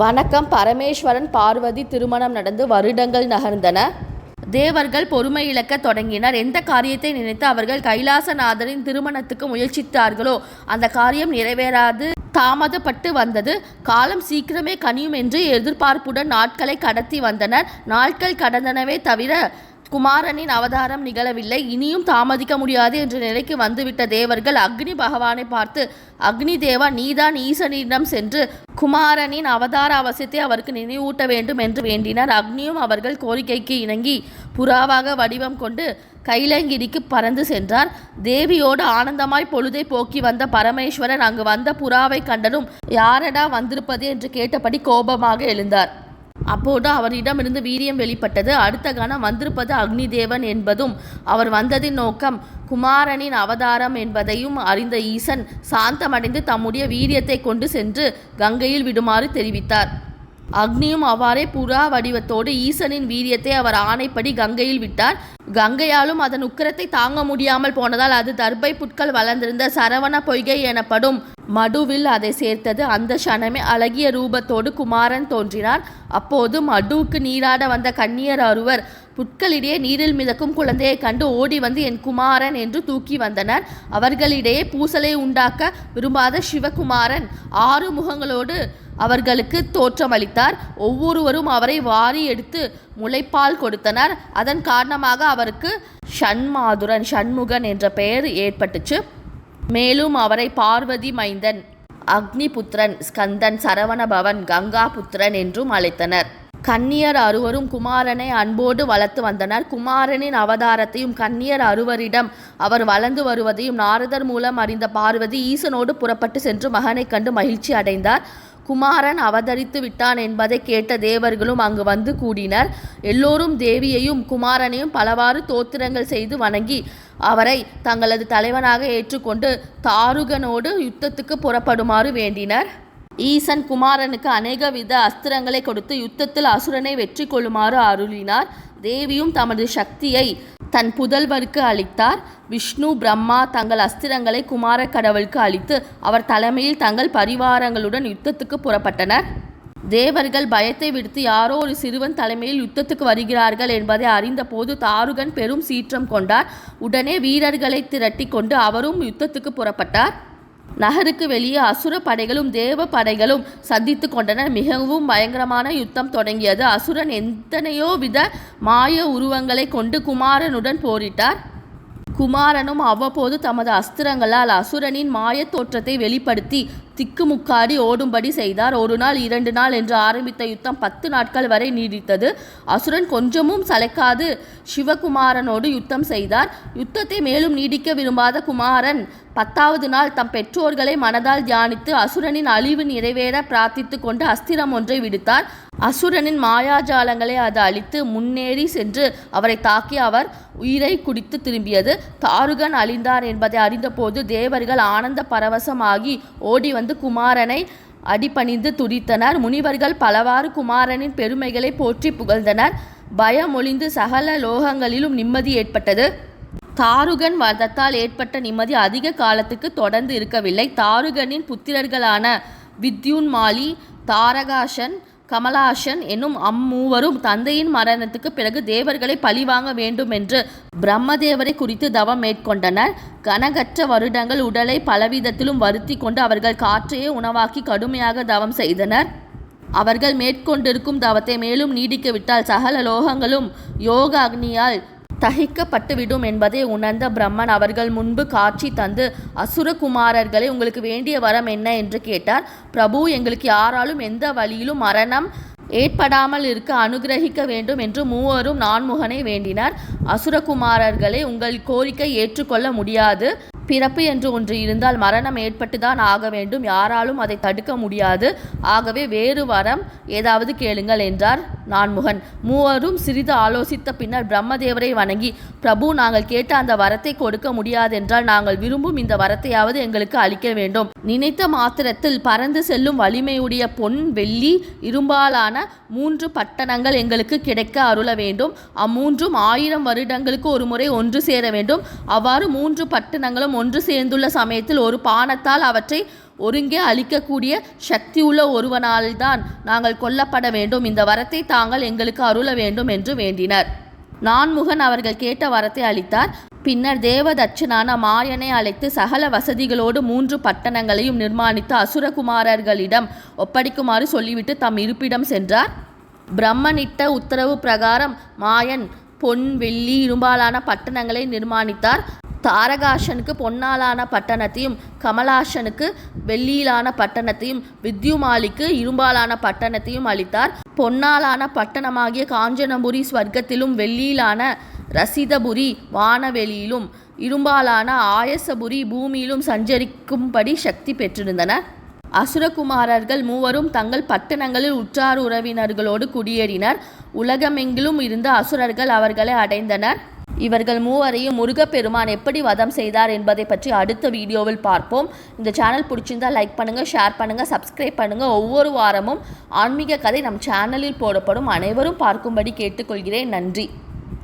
வணக்கம். பரமேஸ்வரன் பார்வதி திருமணம் நடந்து வருடங்கள் நகர்ந்தன. தேவர்கள் பொறுமை இழக்க தொடங்கினர். எந்த காரியத்தை நினைத்து அவர்கள் கைலாசநாதரின் திருமணத்துக்கு முயற்சித்தார்களோ அந்த காரியம் நிறைவேறாது. தாமதப்பட்டு வந்தது. காலம் சீக்கிரமே கனியும் என்று எதிர்பார்ப்புடன் நாட்களை கடத்தி வந்தனர். நாட்கள் கடந்தனவே தவிர குமாரனின் அவதாரம் நிகழவில்லை. இனியும் தாமதிக்க முடியாது என்ற நிலைக்கு வந்துவிட்ட தேவர்கள் அக்னி பகவானை பார்த்து அக்னி தேவா நீதான் ஈசனிடம் சென்று குமாரனின் அவதார அவசியத்தை அவருக்கு நினைவூட்ட வேண்டும் என்று வேண்டினார். அக்னியும் அவர்கள் கோரிக்கைக்கு இணங்கி புறாவாக வடிவம் கொண்டு கைலங்கிரிக்கு பறந்து சென்றார். தேவியோடு ஆனந்தமாய் பொழுதை போக்கி வந்த பரமேஸ்வரன் அங்கு வந்த புறாவை கண்டதும் யாரடா வந்திருப்பது? என்று கேட்டபடி கோபமாக எழுந்தார். அப்போது அவரிடமிருந்து வீரியம் வெளிப்பட்டது. அடுத்த கணம் வந்திருப்பது அக்னி தேவன் என்பதும் அவர் வந்ததின் நோக்கம் குமாரனின் அவதாரம் என்பதையும் அறிந்த ஈசன் சாந்தமடைந்து தம்முடைய வீரியத்தை கொண்டு சென்று கங்கையில் விடுமாறு தெரிவித்தார். அக்னியும் அவ்வாறே புறா வடிவத்தோடு ஈசனின் வீரியத்தை அவர் ஆணைப்படி கங்கையில் விட்டார். கங்கையாலும் அதன் உக்கிரத்தை தாங்க முடியாமல் போனதால் அது தர்பை புட்கள் வளர்ந்திருந்த சரவண பொய்கை எனப்படும் மடுவில் அதை சேர்த்தது. அந்த க்ஷணமே அழகிய ரூபத்தோடு குமாரன் தோன்றினார். அப்போது மடுவுக்கு நீராட வந்த கன்னியர் ஒருவர் புட்களிடையே நீரில் மிதக்கும் குழந்தையை கண்டு ஓடி வந்து என் குமாரன் என்று தூக்கி வந்தனர். அவர்களிடையே பூசலை உண்டாக்க விரும்பாத சிவகுமாரன் ஆறு முகங்களோடு அவர்களுக்கு தோற்றமளித்தார். ஒவ்வொருவரும் அவரை வாரி எடுத்து முளைப்பால் கொடுத்தனர். அதன் காரணமாக அவருக்கு ஷண்மாதுரன் ஷண்முகன் என்ற பெயர் ஏற்பட்டுச்சு. மேலும் அவரை பார்வதி மைந்தன் அக்னிபுத்திரன் ஸ்கந்தன் சரவணபவன் கங்கா புத்திரன் என்றும் அழைத்தனர். கன்னியர் அறுவரும் குமாரனை அன்போடு வளர்த்து வந்தனர். குமாரனின் அவதாரத்தையும் கன்னியர் அறுவரிடம் அவர் வளர்ந்து வருவதையும் நாரதர் மூலம் அறிந்த பார்வதி ஈசனோடு புறப்பட்டு சென்று மகனைக் கண்டு மகிழ்ச்சி அடைந்தார். குமாரன் அவதரித்து விட்டான் என்பதை கேட்ட தேவர்களும் அங்கு வந்து கூடினர். எல்லோரும் தேவியையும் குமாரனையும் பலவாறு தோத்திரங்கள் செய்து வணங்கி அவரை தங்களது தலைவனாக ஏற்றுக்கொண்டு தாருகனோடு யுத்தத்துக்கு புறப்படுமாறு வேண்டினர். ஈசன் குமாரனுக்கு அநேக வித அஸ்திரங்களை கொடுத்து யுத்தத்தில் அசுரனை வெற்றி கொள்ளுமாறு அருளினார். தேவியும் தமது சக்தியை தன் புதல்வருக்கு அளித்தார். விஷ்ணு பிரம்மா தங்கள் அஸ்திரங்களை குமார கடவுளுக்கு அளித்து அவர் தலைமையில் தங்கள் பரிவாரங்களுடன் யுத்தத்துக்கு புறப்பட்டனர். தேவர்கள் பயத்தை விடுத்து யாரோ ஒரு சிறுவன் தலைமையில் யுத்தத்துக்கு வருகிறார்கள் என்பதை அறிந்தபோது தாருகன் பெரும் சீற்றம் கொண்டார். உடனே வீரர்களை திரட்டி கொண்டு அவரும் யுத்தத்துக்கு புறப்பட்டார். நகருக்கு வெளியே அசுர படைகளும் தேவ படைகளும் சந்தித்து கொண்டனர். மிகவும் பயங்கரமான யுத்தம் தொடங்கியது. அசுரன் எத்தனையோ வித மாய உருவங்களை கொண்டு குமாரனுடன் போரிட்டார். குமாரனும் அவ்வப்போது தமது அஸ்திரங்களால் அசுரனின் மாயத் தோற்றத்தை வெளிப்படுத்தி திக்குமுக்காடி ஓடும்படி செய்தார். ஒரு நாள் இரண்டு நாள் என்று ஆரம்பித்த யுத்தம் பத்து நாட்கள் வரை நீடித்தது. அசுரன் கொஞ்சமும் சளைக்காது சிவகுமாரனோடு யுத்தம் செய்தார். யுத்தத்தை மேலும் நீடிக்க விரும்பாத குமாரன் பத்தாவது நாள் தம் பெற்றோர்களை மனதால் தியானித்து அசுரனின் அழிவு நிறைவேற பிரார்த்தித்து கொண்டு அஸ்திரம் ஒன்றை விடுத்தார். அசுரனின் மாயாஜாலங்களை அது அழித்து முன்னேறி சென்று அவரை தாக்கி அவர் உயிரை குடித்து திரும்பியது. தாருகன் அழிந்தார் என்பதை அறிந்தபோது தேவர்கள் ஆனந்த பரவசமாகி ஓடி வந்து குமாரனை அடிபணிந்து துடித்தனர். முனிவர்கள் பலவாறு குமாரனின் பெருமைகளை போற்றி புகழ்ந்தனர். பயமொழிந்து சகல லோகங்களிலும் நிம்மதி ஏற்பட்டது. தாருகன் வதத்தால் ஏற்பட்ட நிம்மதி அதிக காலத்துக்கு தொடர்ந்து இருக்கவில்லை. தாருகனின் புத்திரர்களான வித்யுன்மாலி தாரகாஷன் கமலாஷன் என்னும் அம்மூவரும் தந்தையின் மரணத்துக்கு பிறகு தேவர்களை பழிவாங்க வேண்டும் என்று பிரம்மதேவரை குறித்து தவம் மேற்கொண்டனர். கனகற்ற வருடங்கள் உடலை பலவிதத்திலும் வருத்தி கொண்டு அவர்கள் காற்றையே உணவாக்கி கடுமையாக தவம் செய்தனர். அவர்கள் மேற்கொண்டிருக்கும் தவத்தை மேலும் நீடிக்கவிட்டால் சகல லோகங்களும் யோக அக்னியால் தகிக்கப்பட்டுவிடும் என்பதை உணர்ந்த பிரம்மன் அவர்கள் முன்பு காட்சி தந்து அசுரகுமாரர்களை உங்களுக்கு வேண்டிய வரம் என்ன என்று கேட்டார். பிரபு எங்களுக்கு யாராலும் எந்த வழியிலும் மரணம் ஏற்படாமல் இருக்க அனுகிரகிக்க வேண்டும் என்று மூவரும் நான்முகனை வேண்டினார். அசுரகுமாரர்களே உங்கள் கோரிக்கை ஏற்றுக்கொள்ள முடியாது. பிறப்பு என்று ஒன்று இருந்தால் மரணம் ஏற்பட்டுதான் ஆக வேண்டும். யாராலும் அதை தடுக்க முடியாது. ஆகவே வேறு வரம் ஏதாவது கேளுங்கள் என்றார் நான்முகன். மூவரும் சிறிது ஆலோசித்த பின்னர் பிரம்மதேவரை வணங்கி பிரபு நாங்கள் கேட்ட அந்த வரத்தை கொடுக்க முடியாதென்றால் நாங்கள் விரும்பும் இந்த வரத்தையாவது எங்களுக்கு அளிக்க வேண்டும் நினைத்த மாத்திரத்தில் பறந்து செல்லும் வலிமையுடைய பொன் வெள்ளி இரும்பாலான மூன்று பட்டணங்கள் எங்களுக்கு கிடைக்க அருள வேண்டும். அம்மூன்றும் ஆயிரம் வருடங்களுக்கு ஒரு முறை ஒன்று சேர வேண்டும். அவ்வாறு மூன்று பட்டணங்களும் ஒன்று சேர்ந்துள்ள சமயத்தில் ஒரு பானத்தால் அவற்றை ஒருங்கே அளிக்கக்கூடிய சக்தியுள்ள ஒருவனால்தான் நாங்கள் கொல்லப்பட வேண்டும். இந்த வரத்தை தாங்கள் எங்களுக்கு அருள வேண்டும் என்று வேண்டினர். நான்முகன் அவர்கள் கேட்ட வரத்தை அளித்தார் பின்னர் தேவதட்சனான மாயனை அழைத்து சகல வசதிகளோடு மூன்று பட்டணங்களையும் நிர்மாணித்து அசுரகுமாரர்களிடம் ஒப்படைக்குமாறு சொல்லிவிட்டு தம் இருப்பிடம் சென்றார். பிரம்மனிட்ட உத்தரவு பிரகாரம் மாயன் பொன் வெள்ளி இரும்பாலான பட்டணங்களை நிர்மாணித்தார். தாரகாசனுக்கு பொன்னாலான பட்டணத்தையும் கமலாசனுக்கு வெள்ளியிலான பட்டணத்தையும் வித்யுமாலிக்கு இரும்பாலான பட்டணத்தையும் அளித்தார். பொன்னாலான பட்டணமாகிய காஞ்சனபுரி ஸ்வர்க்கத்திலும் வெள்ளியிலான ரசிதபுரி வானவெளியிலும் இரும்பாலான ஆயசபுரி பூமியிலும் சஞ்சரிக்கும்படி சக்தி பெற்றிருந்தன. அசுரகுமாரர்கள் மூவரும் தங்கள் பட்டணங்களில் உற்றார் உறவினர்களோடு குடியேறினர். உலகமெங்கிலும் இருந்த அசுரர்கள் அவர்களை அடைந்தனர். இவர்கள் மூவரையும் முருகப்பெருமான் எப்படி வதம் செய்தார் என்பதை பற்றி அடுத்த வீடியோவில் பார்ப்போம். இந்த சேனல் பிடிச்சிருந்தா லைக் பண்ணுங்கள் ஷேர் பண்ணுங்கள் சப்ஸ்கிரைப் பண்ணுங்கள் ஒவ்வொரு வாரமும் ஆன்மீக கதை நம் சேனலில் போடப்படும். அனைவரும் பார்க்கும்படி கேட்டுக்கொள்கிறேன். நன்றி.